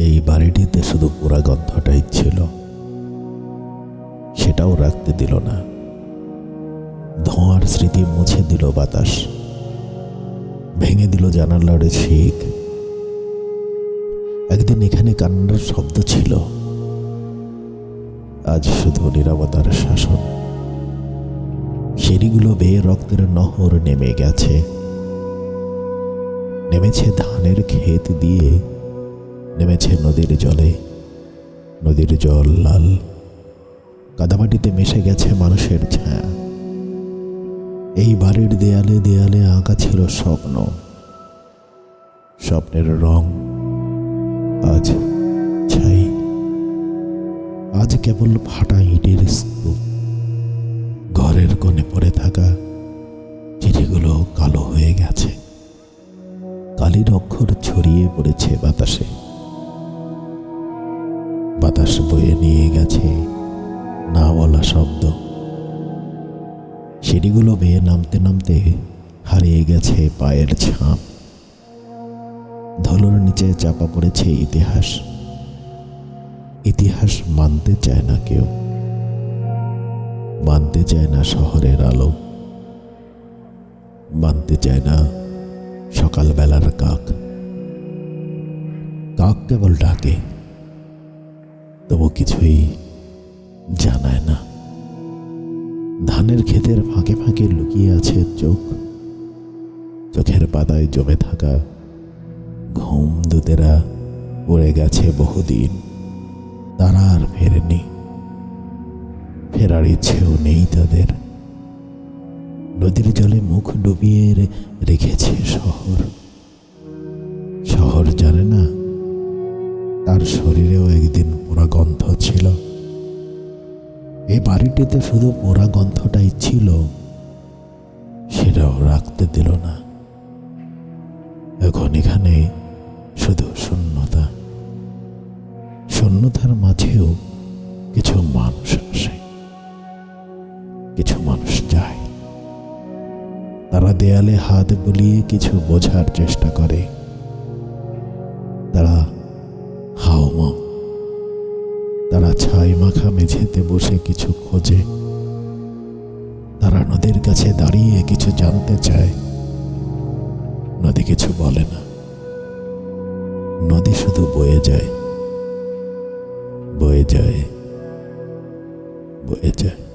এই বাড়িটিতে শুধু পোড়া গন্ধটাই ছিল। সেটাও রাখতে দিল না। ধোঁয়ার স্মৃতি মুছে দিল বাতাস। ভেঙে দিল জানালার শিক একদিন এখানে কান্নার শব্দ ছিল। আজ শুধু নিরাপত্তার শাসন। সিঁড়িগুলো বেয়ে রক্তের নহর নেমে গেছে। নেমেছে ধানের ক্ষেত দিয়ে নেমেছে নদীর জলে। নদীর জল লাল। কাদামাটিতে মিশে গেছে মানুষের ছায়া। এই বাড়ির দেয়ালে দেয়ালে আঁকা ছিল স্বপ্ন। স্বপ্নের রং আজ ছাই। আজ কেবল ফাটা ইটের স্তূপ। ঘরের কোণে পড়ে থাকা চিঠিগুলো কালো হয়ে গেছে। কালির অক্ষর ছড়িয়ে পড়েছে বাতাসে। বাতাস বয়ে নিয়ে গেছে না বলা শব্দ। সিঁড়িগুলো বেয়ে নামতে নামতে হারিয়ে গেছে পায়ের ছাপ। ধুলোর নিচে চাপা পড়েছে ইতিহাস। ইতিহাস মানতে চায় না কেউ। মানতে চায় না শহরের আলো। মানতে চায় না সকালবেলার কাক। কাক কেবল ডাকে। তবু কিছুই জানায় না। ধানের ক্ষেতের ফাঁকে ফাঁকে লুকিয়ে আছে চোখ। চোখের পাতায় জমে থাকা ঘুম দুতেরা পড়ে গেছে বহুদিন। তারা আর ফেরেনি। ফেরার ইচ্ছেও নেই তাদের। নদীর জলে মুখ ডুবিয়ে রেখেছে শহর। শহর জানে না তার ছিল। এই বাড়িটিতে শুধু পোড়া গন্ধটাই ছিল, সেটাও রাখতে দিল না। এখন এখানে শুধু শূন্যতা। শূন্যতার মাঝেও কিছু মানুষ আসে। কিছু মানুষ যায়। তারা দেয়ালে হাত বুলিয়ে কিছু বোঝার চেষ্টা করে। তারা তারা ছাই মাখা মেঝেতে বসে কিছু খোঁজে। তারা নদীর কাছে দাঁড়িয়ে কিছু জানতে চায়। নদী কিছু বলে না। নদী শুধু বয়ে যায়। বয়ে যায়। বয়ে যায়।